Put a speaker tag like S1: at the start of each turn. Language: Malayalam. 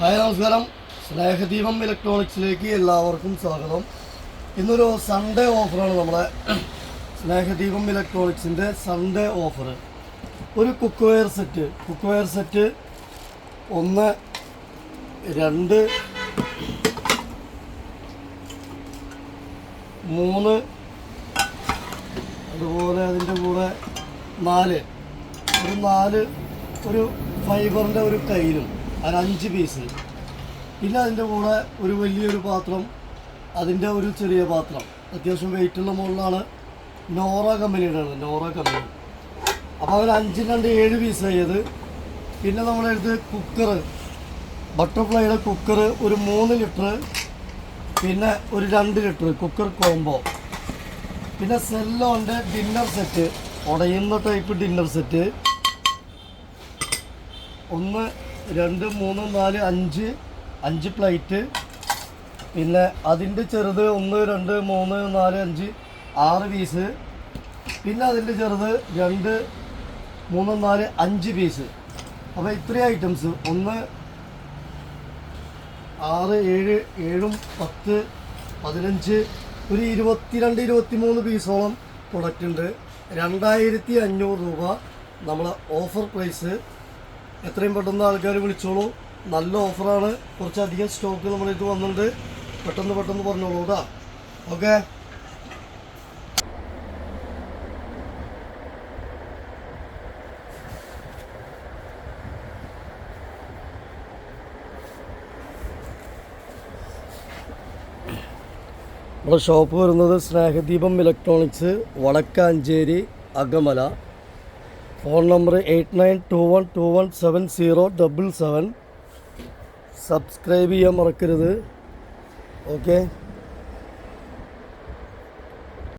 S1: ഹായ് നമസ്കാരം. സ്നേഹദീപം ഇലക്ട്രോണിക്സിലേക്ക് എല്ലാവർക്കും സ്വാഗതം. ഇന്നൊരു സൺഡേ ഓഫറാണ് നമ്മുടെ സ്നേഹദീപം ഇലക്ട്രോണിക്സിന്റെ സൺഡേ ഓഫർ ഒരു cookware set cookware set ഒന്ന് രണ്ട് മൂന്ന് അതുപോലെ അതിന്റെ കൂടെ നാല്. ഒരു നാല് ഒരു ഫൈബറിന്റെ ഒരു കയ്യിലും. അതിന് അഞ്ച് പീസ് പിന്നെ അതിന്റെ കൂടെ ഒരു വലിയൊരു പാത്രം അതിന്റെ ഒരു ചെറിയ പാത്രം. അത്യാവശ്യം വെയിറ്റുള്ള മുകളിലാണ് നോറ കമ്പനിയുടെ നോറ കമ്പനി അപ്പോൾ അവർ അഞ്ചിന് രണ്ട് ഏഴ് പീസ് ആയത്. പിന്നെ നമ്മളെടുത്ത് കുക്കറ് ബട്ടർഫ്ലൈയുടെ കുക്കറ് ഒരു മൂന്ന് ലിറ്റർ പിന്നെ ഒരു രണ്ട് ലിറ്റർ കുക്കർ കോംബോ പിന്നെ സെല്ലോന്റെ ഡിന്നർ സെറ്റ് ഉടയുന്ന ടൈപ്പ് ഡിന്നർ സെറ്റ് ഒന്ന് രണ്ട് മൂന്ന് നാല് അഞ്ച് അഞ്ച് പ്ലേറ്റ്. പിന്നെ അതിന്റെ ചെറുത് ഒന്ന് രണ്ട് മൂന്ന് നാല് അഞ്ച് ആറ് പീസ്. പിന്നെ അതിന്റെ ചെറുത് രണ്ട് മൂന്ന് നാല് അഞ്ച് പീസ്. അപ്പോൾ ഇത്രയും ഐറ്റംസ്. ഒന്ന് ആറ് ഏഴ് ഏഴും പത്ത് പതിനഞ്ച് ഒരു ഇരുപത്തിരണ്ട് ഇരുപത്തി മൂന്ന് പീസോളം പ്രൊഡക്റ്റ് ഉണ്ട്. രണ്ടായിരത്തി അഞ്ഞൂറ് രൂപ നമ്മളെ ഓഫർ പ്രൈസ് എത്രയും പെട്ടെന്ന് ആൾക്കാർ വിളിച്ചോളൂ. നല്ല ഓഫറാണ്. കുറച്ചധികം സ്റ്റോക്ക് നമ്മുടെ ഇത് വന്നിട്ടുണ്ട്. പെട്ടെന്ന് പെട്ടെന്ന് പറഞ്ഞോളൂ കേട്ടോ. ഓക്കെ? നമ്മുടെ ഷോപ്പ് വരുന്നത് Snehadeepam electronics Vadakkanchery Akamala. Phone number eight nine two one two one seven zero double seven. Subscribe ചെയ്യാൻ മറക്കരുത്. ഓക്കെ?